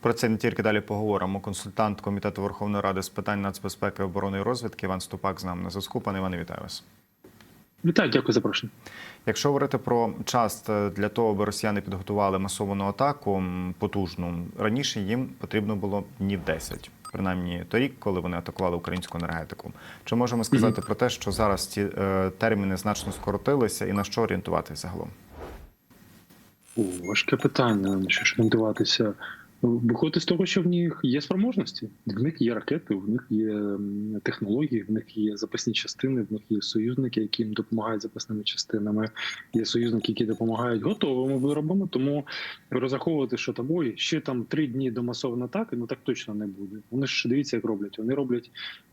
Про це не тільки далі поговоримо. Консультант комітету Верховної Ради з питань нацбезпеки, оборони і розвідки Іван Ступак з нами на зв'язку. Пане Іване, вітаю вас. Вітаю, дякую за запрошення. Якщо говорити про час для того, аби росіяни підготували масовану атаку потужну, раніше їм потрібно було днів 10. Принаймні торік, коли вони атакували українську енергетику. Чи можемо сказати про те, що зараз ці е, терміни значно скоротилися, і на що орієнтуватися загалом? О, важке питання. На що ж орієнтуватися? Виходити з того, що в них є спроможності, в них є ракети, в них є технології, в них є запасні частини, в них є союзники, які їм допомагають запасними частинами. Є союзники, які допомагають готовими виробами. Тому розраховувати, що там ой, ще там три дні до масової атаки, ну так точно не буде. Вони ж дивіться, як роблять. Вони роблять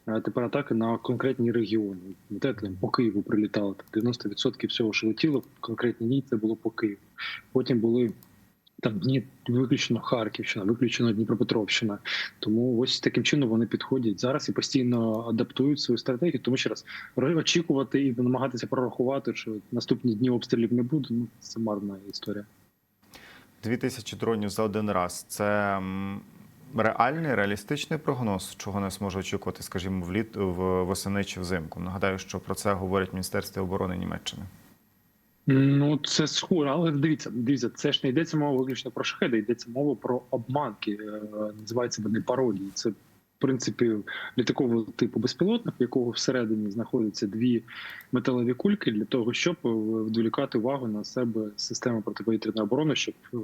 е, тепер атаки на конкретні регіони. Де по Києву прилітало там 90% всього, що летіло в конкретні дні, це було по Києву. Потім були там дні виключно Харківщина, виключно Дніпропетровщина. Тому ось таким чином вони підходять зараз і постійно адаптують свою стратегію. Тому ще раз очікувати і намагатися прорахувати, що наступні дні обстрілів не буде. Ну це марна історія. Дві тисячі дронів за один раз. Це реальний, реалістичний прогноз, чого нас може очікувати, скажімо, вліт в восени чи взимку. Нагадаю, що про це говорить Міністерство оборони Німеччини. Ну це схоже, але дивіться, дивіться, це ж не йдеться мова виключно про шахеди, йдеться мова про обманки. Е, Називається вони пародії. Це в принципі літакового типу безпілотник, в якого всередині знаходяться дві металеві кульки для того, щоб е, відволікати увагу на себе система протиповітряної оборони, щоб е,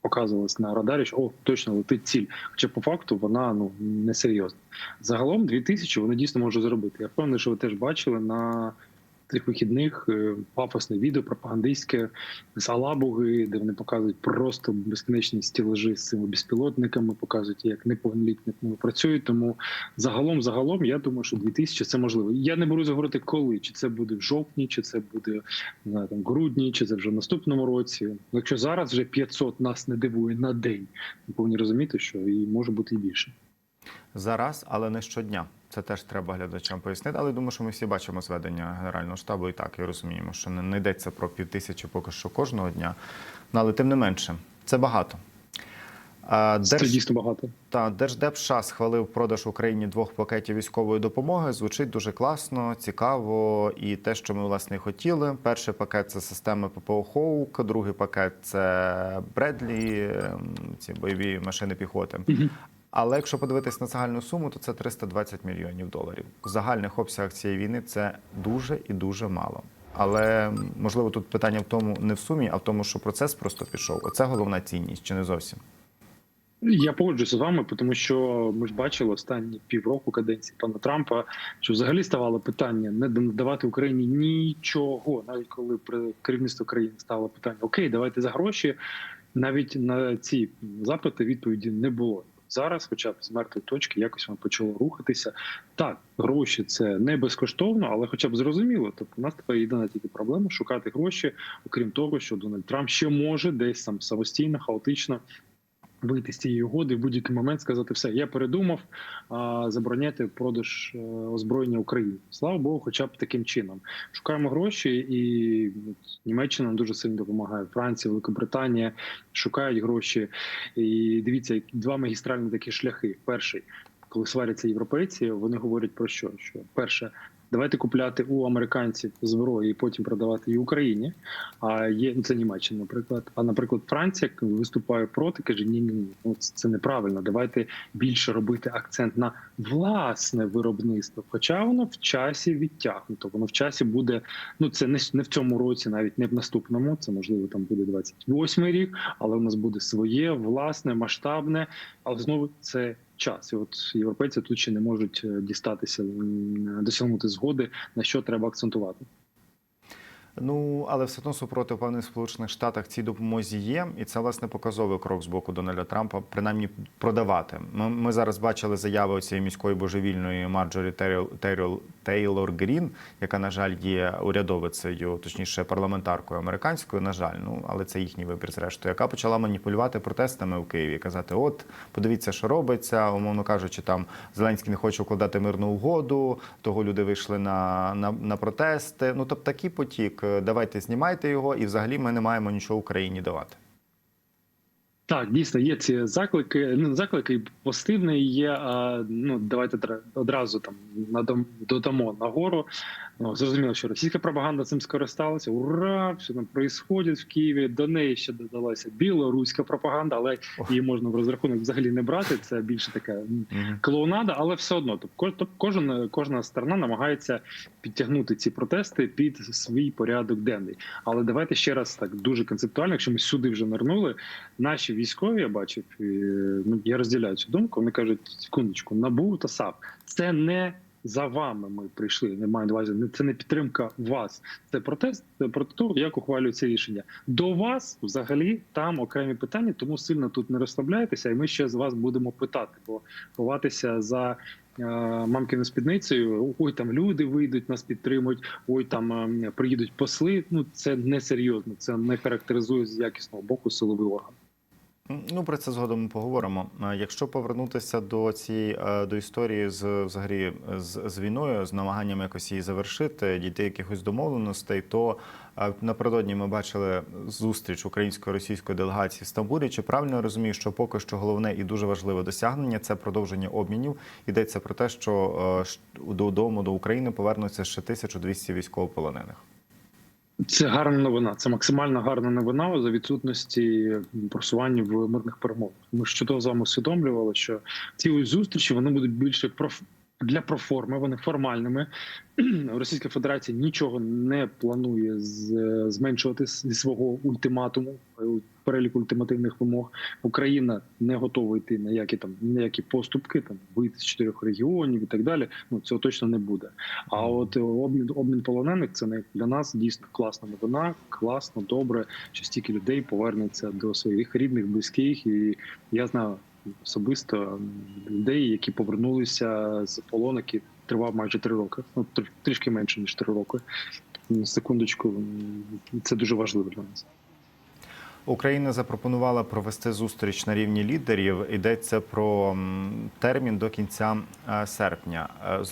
показувалось на радарі, що о, точно летить ціль. Хоча по факту вона ну несерйозна. Загалом 2000 вони дійсно можуть зробити. Я впевнений, що ви теж бачили на цих вихідних е, пафосне відео пропагандистське з Алабуги, де вони показують просто безкінечні стілежі з цими безпілотниками, показують, як неповнолітні працюють. Тому загалом, загалом, я думаю, що 2000 це можливо. Я не беру заговорити коли, чи це буде в жовтні, чи це буде не там грудні, чи це вже в наступному році. Якщо зараз вже 500 нас не дивує на день, ми повинні розуміти, що і може бути і більше. Зараз, але не щодня. Це теж треба глядачам пояснити. Але думаю, що ми всі бачимо зведення Генерального штабу і так і розуміємо, що не, не йдеться про півтисячі поки що кожного дня. Ну, але тим не менше, це багато. Це Держ... дійсно багато. Та Держдеп США схвалив продаж Україні двох пакетів військової допомоги. Звучить дуже класно, цікаво, і те, що ми власне хотіли. Перший пакет це системи ППО Хоук, другий пакет це Бредлі, ем, ці бойові машини піхоти. Але якщо подивитись на загальну суму, то це 320 мільйонів доларів. У загальних обсягах цієї війни це дуже і дуже мало. Але можливо тут питання в тому не в сумі, а в тому, що процес просто пішов. Оце головна цінність, чи не зовсім. Я погоджуюся з вами, тому що ми ж бачили останні півроку каденції пана Трампа, що взагалі ставало питання не давати Україні нічого, навіть коли при керівництво країни ставило питання Окей, давайте за гроші. Навіть на ці запити відповіді не було. Зараз, хоча б з мертвої точки, якось воно почало рухатися. Так, гроші це не безкоштовно, але хоча б зрозуміло. Тобто, у нас тепер єдина тільки проблема шукати гроші, окрім того, що Дональд Трамп ще може десь там самостійно, хаотично вийти з цієї угоди в будь-який момент сказати все, я передумав а, забороняти продаж е, озброєння Україні. Слава Богу, хоча б таким чином. Шукаємо гроші, і Німеччина нам дуже сильно допомагає. Франція, Великобританія шукають гроші. І дивіться, два магістральні такі шляхи. Перший, коли сваряться європейці, вони говорять про що? Що перше. Давайте купляти у американців зброю і потім продавати її Україні. А є ну, це Німеччина, наприклад. А наприклад, Франція виступає проти, каже: ні, ні, ні, ну це, неправильно. Давайте більше робити акцент на власне виробництво. Хоча воно в часі відтягнуто. Воно в часі буде. Ну це не, не в цьому році, навіть не в наступному. Це можливо там буде 28-й рік, але у нас буде своє власне, масштабне. Але знову це час. І от європейці тут ще не можуть е, дістатися, досягнути згоди, на що треба акцентувати. Ну але все одно супротив певних сполучених штатах цій допомозі є, і це власне показовий крок з боку Дональда Трампа, принаймні продавати. Ми, ми зараз бачили заяви цієї міської божевільної Марджорі Тейл- Тейлор Грін, яка на жаль є урядовицею, точніше парламентаркою американською. На жаль, ну але це їхній вибір, зрештою, яка почала маніпулювати протестами в Києві, казати: От подивіться, що робиться, умовно кажучи, там Зеленський не хоче укладати мирну угоду, того люди вийшли на, на, на протести. Ну тобто такий потік. Давайте знімайте його, і взагалі ми не маємо нічого Україні давати. Так, дійсно є ці заклики. Ну заклики, пости в неї є. А, ну давайте одразу там надам додамо нагору. Ну, зрозуміло, що російська пропаганда цим скористалася. Ура! Все там происходить в Києві. До неї ще додалася білоруська пропаганда, але її можна в розрахунок взагалі не брати. Це більше така клоунада, але все одно тобто кожен, кожна сторона намагається підтягнути ці протести під свій порядок денний. Але давайте ще раз так дуже концептуально, якщо ми сюди вже нирнули, наші військові я бачив, і, ну я розділяю цю думку. Вони кажуть, секундочку, набу та САП. Це не за вами ми прийшли. Не маю на увазі, це не підтримка вас. Це протест проти того, як ухвалюється рішення. До вас взагалі там окремі питання, тому сильно тут не розслабляйтеся, і ми ще з вас будемо питати, бо ховатися за. е, Мамкину спідницею, ой, там люди вийдуть, нас підтримують, ой, там е, приїдуть посли. Ну це не серйозно, це не характеризує з якісного боку силовий орган. Ну, про це згодом ми поговоримо. Е, Якщо повернутися до цієї е, до історії з взагалі з, з війною, з намаганням якось її завершити, дійти якихось домовленостей, то е, напередодні ми бачили зустріч української російської делегації в Стамбулі. Чи правильно розумію, що поки що головне і дуже важливе досягнення це продовження обмінів? Йдеться про те, що додому до України повернуться ще 1200 військовополонених. Це гарна новина. Це максимально гарна новина за відсутності просування в мирних перемовах. Ми ж чудово з вами усвідомлювали, що ці ось зустрічі вони будуть більше проф... для проформи, вони формальними. Російська Федерація нічого не планує зменшувати зі свого ультиматуму, е, переліку ультимативних вимог. Україна не готова йти на які там ніякі поступки, там вийти з чотирьох регіонів і так далі. Ну цього точно не буде. А от е, обмін обмін полонених це не для нас дійсно класна новина. Класно, добре, що стільки людей повернеться до своїх рідних, близьких. І я знаю особисто людей, які повернулися з полону, який тривав майже три роки. Ну тр- трішки менше ніж три роки. Секундочку, це дуже важливо для нас. Україна запропонувала провести зустріч на рівні лідерів. Йдеться про термін до кінця е, серпня. Е,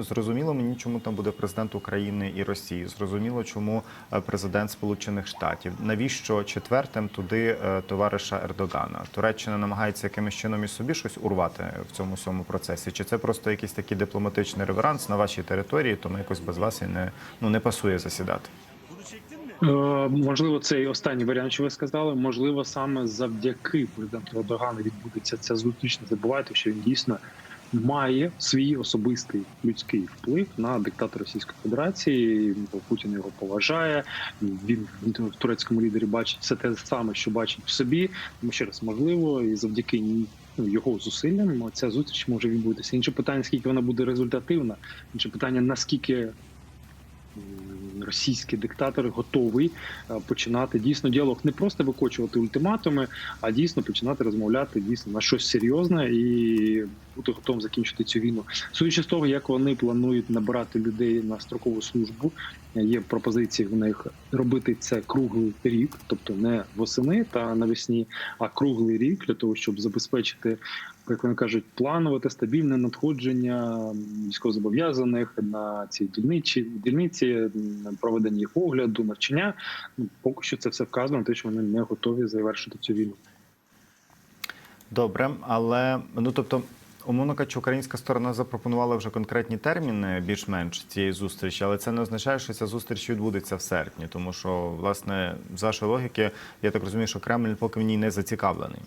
Зрозуміло, мені, чому там буде президент України і Росії. Зрозуміло, чому е, президент Сполучених Штатів. Навіщо четвертим туди товариша Ердогана? Туреччина намагається якимось чином і собі щось урвати в цьому всьому процесі. Чи це просто якийсь такий дипломатичний реверанс на вашій території? Тому якось без вас і не ну не пасує засідати. Е, Можливо, цей останній варіант, що ви сказали. Можливо, саме завдяки президенту Ердогану відбудеться ця зустріч. Не забувайте, що він дійсно має свій особистий людський вплив на диктатора Російської Федерації. Путін його поважає. Він в турецькому лідері бачить все те саме, що бачить в собі. Тому ще раз можливо, і завдяки ну, його зусиллям ця зустріч може відбутися. Інше питання, скільки вона буде результативна. Інше питання, наскільки російський диктатор готовий е, починати дійсно діалог, не просто викочувати ультиматуми, а дійсно починати розмовляти дійсно на щось серйозне і бути готовим закінчити цю війну. Судячи з того, як вони планують набирати людей на строкову службу, е, є пропозиції в них робити це круглий рік, тобто не восени та навесні, а круглий рік для того, щоб забезпечити. Як вони кажуть, планове та стабільне надходження військовозобов'язаних на ці дільниці, дільниці проведення їх огляду, навчання. Ну, поки що це все вказано, те, що вони не готові завершити цю війну. Добре, але ну тобто, умовно кажучи, українська сторона запропонувала вже конкретні терміни більш-менш цієї зустрічі, але це не означає, що ця зустріч відбудеться в серпні, тому що, власне, з вашої логіки, я так розумію, що Кремль поки в ній не зацікавлений.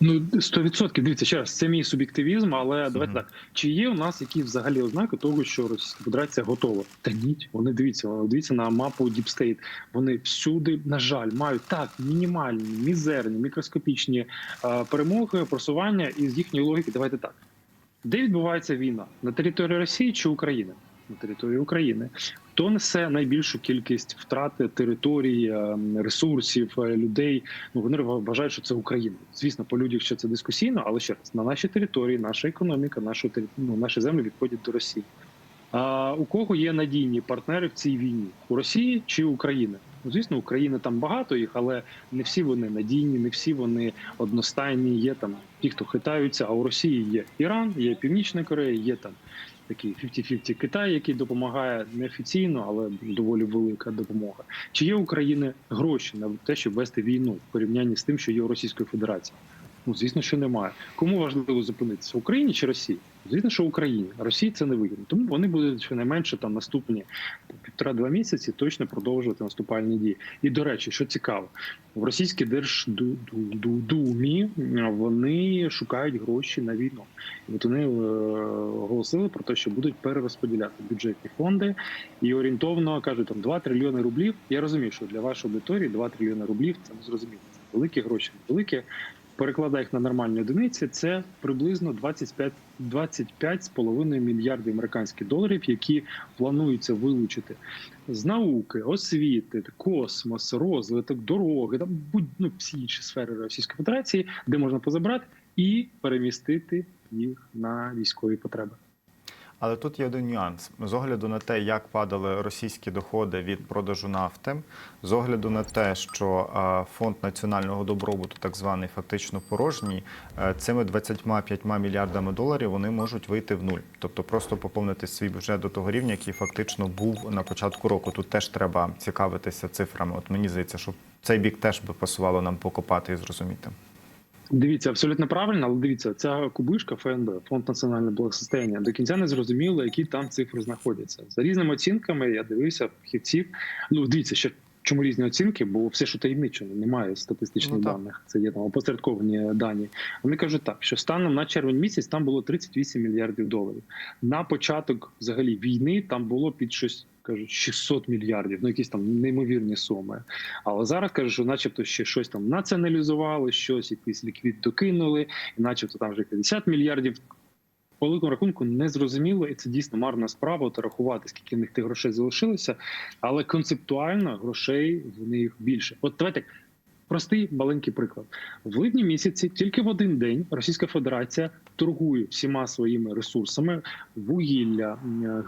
Ну, 100%. Дивіться, ще раз, це мій суб'єктивізм, але давайте так. Чи є у нас якісь взагалі ознаки того, що Російська Федерація готова? Та ні, вони дивіться, дивіться на мапу Deep State. Вони всюди, на жаль, мають так мінімальні, мізерні, мікроскопічні е, перемоги, просування і з їхньої логіки. Давайте так. Де відбувається війна? На території Росії чи України? На території України. Хто несе найбільшу кількість втрати територій, е, ресурсів, е, людей? Ну вони вважають, що це Україна. Звісно, по людях ще це дискусійно, але ще раз на нашій території, наша економіка, тери- ну, наші землі відходять до Росії. А у кого є надійні партнери в цій війні? У Росії чи України? Ну, звісно, України там багато їх, але не всі вони надійні, не всі вони одностайні. Є там ті, хто хитаються. А у Росії є Іран, є Північна Корея, є там такий 50-50 Китай, який допомагає неофіційно, але доволі велика допомога. Чи є України гроші на те, щоб вести війну в порівнянні з тим, що є у Російської Федерації? Ну, звісно, що немає. Кому важливо зупинитися Україні чи Росії? Звісно, що Україні. Росії це не вигідно. Тому вони будуть щонайменше там наступні півтора-два місяці точно продовжувати наступальні дії. І до речі, що цікаво, в російській держдумі вони шукають гроші на війну. І от вони е, оголосили про те, що будуть перерозподіляти бюджетні фонди і орієнтовно кажуть там 2 трильйони рублів. Я розумію, що для вашої аудиторії 2 трильйони рублів це не зрозуміло. Великі гроші, великі. Перекладає їх на нормальні одиниці. Це приблизно 25 25,5 мільярдів американських доларів, які планується вилучити з науки, освіти, космос, розвиток, дороги, там будь ну всі інші сфери Російської Федерації, де можна позабрати, і перемістити їх на військові потреби. Але тут є один нюанс з огляду на те, як падали російські доходи від продажу нафти, з огляду на те, що фонд національного добробуту, так званий, фактично порожній, е, цими 25 мільярдами доларів вони можуть вийти в нуль, тобто просто поповнити свій бюджет до того рівня, який фактично був на початку року. Тут теж треба цікавитися цифрами. От мені здається, що цей бік теж би пасувало нам покопати і зрозуміти. Дивіться, абсолютно правильно, але дивіться, ця кубишка ФНБ, фонд національного благосостояння, до кінця не зрозуміло, які там цифри знаходяться. За різними оцінками я дивився фахівців. Ну дивіться, ще чому різні оцінки, бо все, що таємничено, немає статистичних Ну, даних. Це є там опосередковані дані. Вони кажуть так, що станом на червень місяць там було 38 мільярдів доларів. На початок взагалі війни там було під щось. Кажуть, 600 мільярдів, ну якісь там неймовірні суми. Але зараз кажуть, що начебто ще щось там націоналізували, щось якийсь ліквід докинули, і начебто там вже 50 мільярдів. По великому рахунку не зрозуміло, і це дійсно марна справа та рахувати, скільки в них тих грошей залишилося. Але концептуально грошей в них більше. От давайте простий маленький приклад. В липні місяці тільки в один день Російська Федерація торгує всіма своїми ресурсами: вугілля,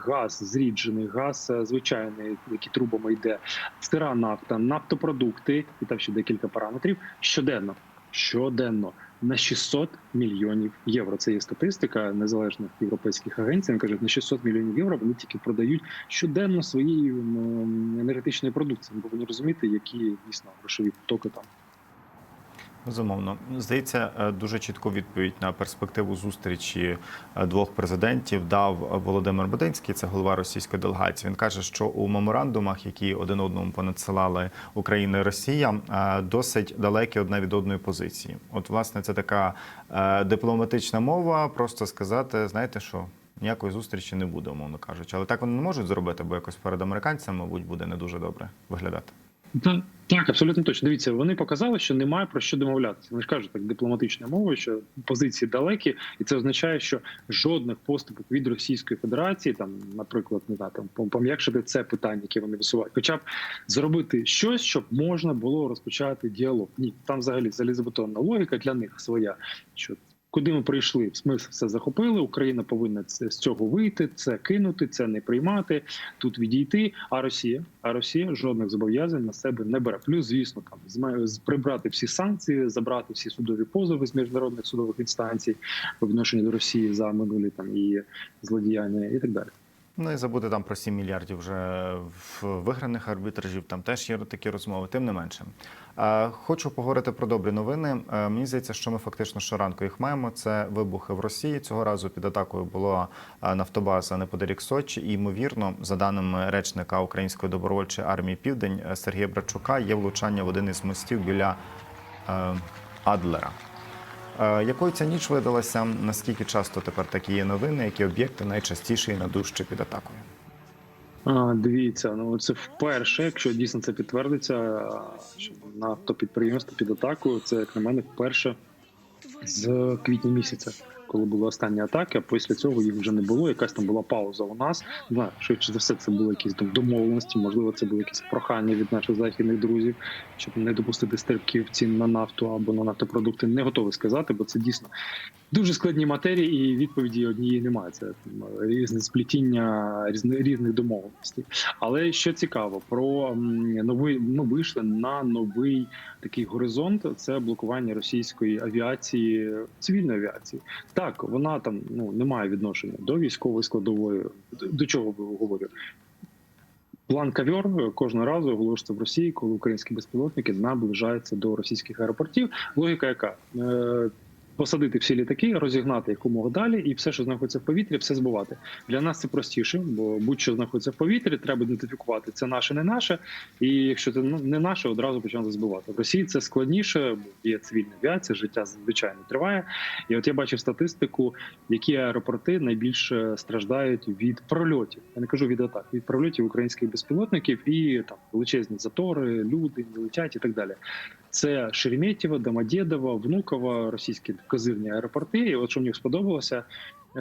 газ, зріджений, газ е, звичайний, який трубами йде, сира нафта, нафтопродукти і там ще декілька параметрів щоденно. Щоденно на 600 мільйонів євро. Це є статистика незалежних європейських агенцій. Кажуть, на 600 мільйонів євро вони тільки продають щоденно своєї м, енергетичної продукції. Бо вони розуміти, які дійсно грошові потоки там. Безумовно, здається, е, дуже чітку відповідь на перспективу зустрічі е, двох президентів дав Володимир Бодинський, це голова російської делегації. Він каже, що у меморандумах, які один одному понадсилали Україна і Росія, е, досить далекі одна від одної позиції. От, власне, це така дипломатична мова, просто сказати, знаєте що. Ніякої зустрічі не буде, умовно кажучи. Але так вони не можуть зробити, бо якось перед американцями, мабуть, буде не дуже добре виглядати. Так, так, абсолютно точно. Дивіться, вони показали, що немає про що домовлятися. Вони ж кажуть так дипломатичною мовою, що позиції далекі, і це означає, що жодних поступок від Російської Федерації, там, наприклад, не знаю, там пом'якшити це питання, яке вони висувають, хоча б зробити щось, щоб можна було розпочати діалог. Ні, там взагалі залізобетонна логіка для них своя. Що куди ми прийшли, ми все захопили. Україна повинна це з цього вийти, це кинути, це не приймати, тут відійти. А Росія, а Росія жодних зобов'язань на себе не бере. Плюс, звісно, там прибрати всі санкції, забрати всі судові позови з міжнародних судових інстанцій по відношенню до Росії за минулі там і злодіяння, і так далі. Ну і забути там про 7 мільярдів вже в виграних арбітражів. Там теж є такі розмови. Тим не менше, хочу поговорити про добрі новини. Е, Мені здається, що ми фактично щоранку їх маємо. Це вибухи в Росії. Цього разу під атакою була е, нафтобаза неподалік Сочі. І ймовірно, за даними речника Української добровольчої армії Південь Сергія Брачука, є влучання в один із мостів біля е, Адлера. Е, Якою ця ніч видалася? Наскільки часто тепер такі є новини? Які об'єкти найчастіше і надужче під атакою? А, дивіться, ну це вперше, якщо дійсно це підтвердиться, що нафтопідприємство під атакою, це як на мене вперше з квітня місяця, коли були останні атаки. А після цього їх вже не було. Якась там була пауза у нас. Не швидше за все, це були якісь там домовленості. Можливо, це були якісь прохання від наших західних друзів, щоб не допустити стрибків цін на нафту або на нафтопродукти. Не готовий сказати, бо це дійсно дуже складні матерії, і відповіді однієї немає. Це м, різне сплетіння різних різних домовленостей. Але що цікаво, про новий ми вийшли на новий такий горизонт. Це блокування російської авіації, цивільної авіації. Так, вона там ну не має відношення до військової складової. До, чого говорю? План кавьор кожного разу оголошується в Росії, коли українські безпілотники наближаються до російських аеропортів. Логіка яка? Посадити всі літаки, розігнати якомога далі, і все, що знаходиться в повітрі, все збивати. Для нас це простіше, бо будь-що знаходиться в повітрі, треба ідентифікувати це наше, не наше. І якщо це не наше, одразу починати збивати. В Росії це складніше, бо є цивільна авіація, життя звичайно триває. І от я бачив статистику, які аеропорти найбільше страждають від прольотів. Я не кажу від атак, від прольотів українських безпілотників і там величезні затори, люди не летять і так далі. Це Шереметьєво, Домодєдово, Внуково, російські козирні аеропорти. І от що мені сподобалося, е,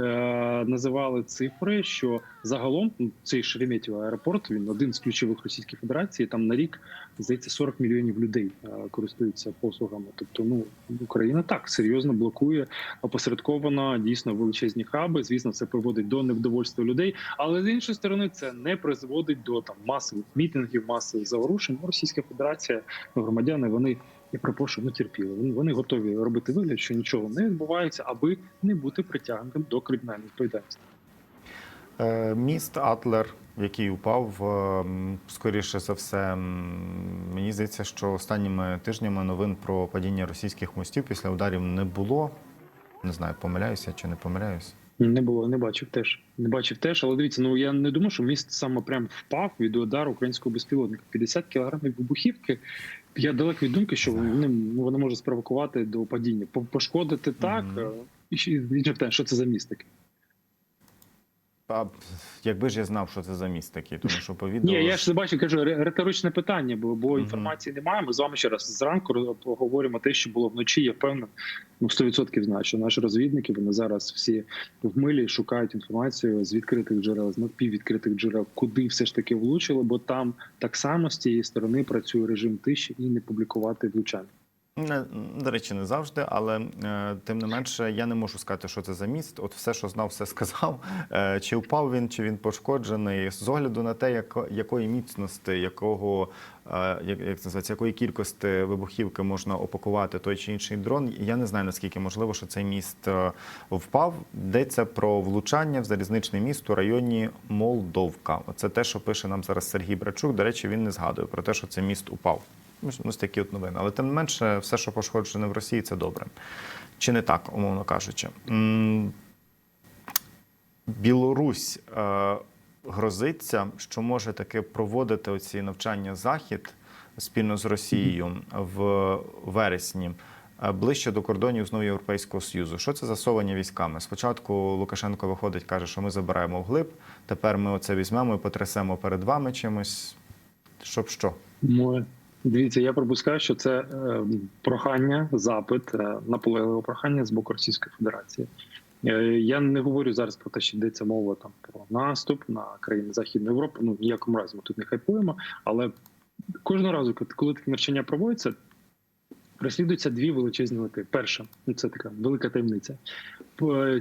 називали цифри, що загалом цей Шереметьєво аеропорт він один з ключових Російської Федерації. Там на рік здається 40 мільйонів людей е, користуються послугами. Тобто, ну Україна так серйозно блокує опосередковано дійсно величезні хаби. Звісно, це приводить до невдовольства людей, але з іншої сторони це не призводить до там масових мітингів, масових заворушень. Російська Федерація, громадяни, вони я перепрошую, ну терпіли. Вони, готові робити вигляд, що нічого не відбувається, аби не бути притягнутим до кримінальної відповідальності. Е, Міст Атлер, який упав, е, скоріше за все, мені здається, що останніми тижнями новин про падіння російських мостів після ударів не було. Не знаю, помиляюся чи не помиляюсь. Не було, не бачив теж. Не бачив теж, але дивіться, ну я не думаю, що міст саме прям впав від удару українського безпілотника. 50 кілограмів вибухівки. Я далек від думки, що вони, ну, вони можуть спровокувати до падіння. Пошкодити так. mm -hmm. І і, і, питання, що це за міст таке? А якби ж я знав, що це за міст такий, тому що по відео... Ні, я ж бачу, кажу, риторичне питання, бо, бо інформації немає. Ми з вами ще раз зранку поговоримо те, що було вночі. Я впевнений, ну 100% знаю, що наші розвідники вони зараз всі в милі шукають інформацію з відкритих джерел, з напіввідкритих джерел, куди все ж таки влучило, бо там так само з цієї сторони працює режим тиші і не публікувати влучання. Не, до речі, не завжди, але е, тим не менше я не можу сказати, що це за міст. От все, що знав, все сказав. Е, чи впав він, чи він пошкоджений. З огляду на те, яко, якої міцності, якого е, як, як називається, якої кількості вибухівки можна опакувати той чи інший дрон. Я не знаю наскільки можливо, що цей міст е, впав. Йдеться про влучання в залізничний міст у районі Молдовка. Це те, що пише нам зараз Сергій Брачук. До речі, він не згадує про те, що цей міст упав. Ось ось такі от новини. Але тим не менше, все, що пошкоджене в Росії, це добре. Чи не так, умовно кажучи. Білорусь е, грозиться, що може таки проводити оці навчання захід спільно з Росією в вересні. е, Ближче до кордонів знову Європейського Союзу. Що це за совання військами? Спочатку Лукашенко виходить, каже, що ми забираємо вглиб. Тепер ми оце візьмемо і потрясемо перед вами чимось. Щоб що? Моє. Дивіться, я пропускаю, що це е, прохання, запит, е, наполегливе прохання з боку Російської Федерації. Е, я не говорю зараз про те, що йдеться мова там про наступ на країни Західної Європи. Ну ніякому разі ми тут не хайпуємо. Але кожного разу, коли такі навчання проводяться, переслідуються дві величезні мети. Перша, ну це така велика таємниця.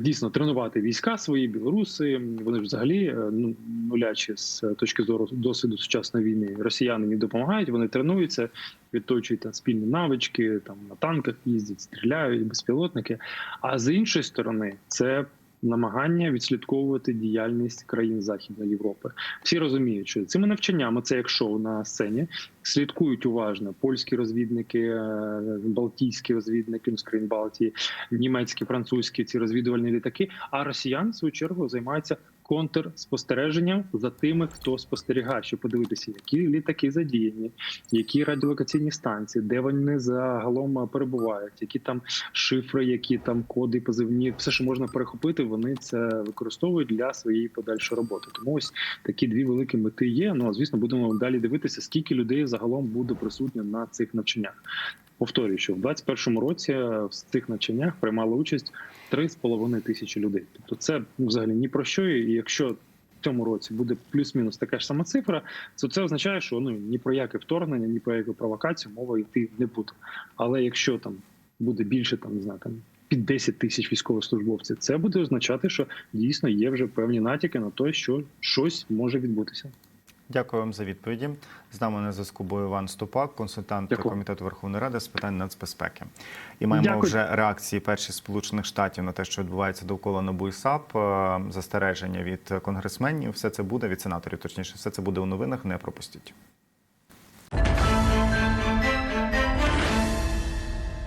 Дійсно, тренувати війська свої, білоруси. Вони ж взагалі е, ну, нулячі з точки зору досвіду сучасної війни. Росіяни їм допомагають, вони тренуються, відточують там спільні навички, там на танках їздять, стріляють, безпілотники. А з іншої сторони, це намагання відслідковувати діяльність країн Західної Європи. Всі розуміють, що цими навчаннями це як шоу на сцені. Слідкують уважно польські розвідники, е, балтійські розвідники ну, з країн Балтії, німецькі, французькі ці розвідувальні літаки. А росіян в свою чергу займаються контрспостереженням за тими, хто спостерігає, щоб подивитися, які літаки задіяні, які радіолокаційні станції, де вони загалом перебувають, які там шифри, які там коди, позивні, все, що можна перехопити, вони це використовують для своєї подальшої роботи. Тому ось такі дві великі мети є. Ну а звісно, будемо далі дивитися, скільки людей загалом буде присутньо на цих навчаннях. Повторюю, що в 2021 році в цих навчаннях приймали участь 3,5 тисячі людей. Тобто, це ну, взагалі ні про що. І якщо в цьому році буде плюс-мінус така ж сама цифра, то це означає, що ну ні про яке вторгнення, ні про яку провокацію мова йти не буде. Але якщо там буде більше, там не знаю, там під 10 тисяч військовослужбовців. Це буде означати, що дійсно є вже певні натяки на те, що щось може відбутися. Дякую вам за відповіді. З нами на зв'язку був Іван Ступак, консультант Дякую. комітету Верховної Ради з питань нацбезпеки. І маємо Дякую. вже реакції перші сполучених штатів на те, що відбувається довкола НАБУ і САП, е, застереження від конгресменів. Все це буде від сенаторів. Точніше, все це буде у новинах. Не пропустіть.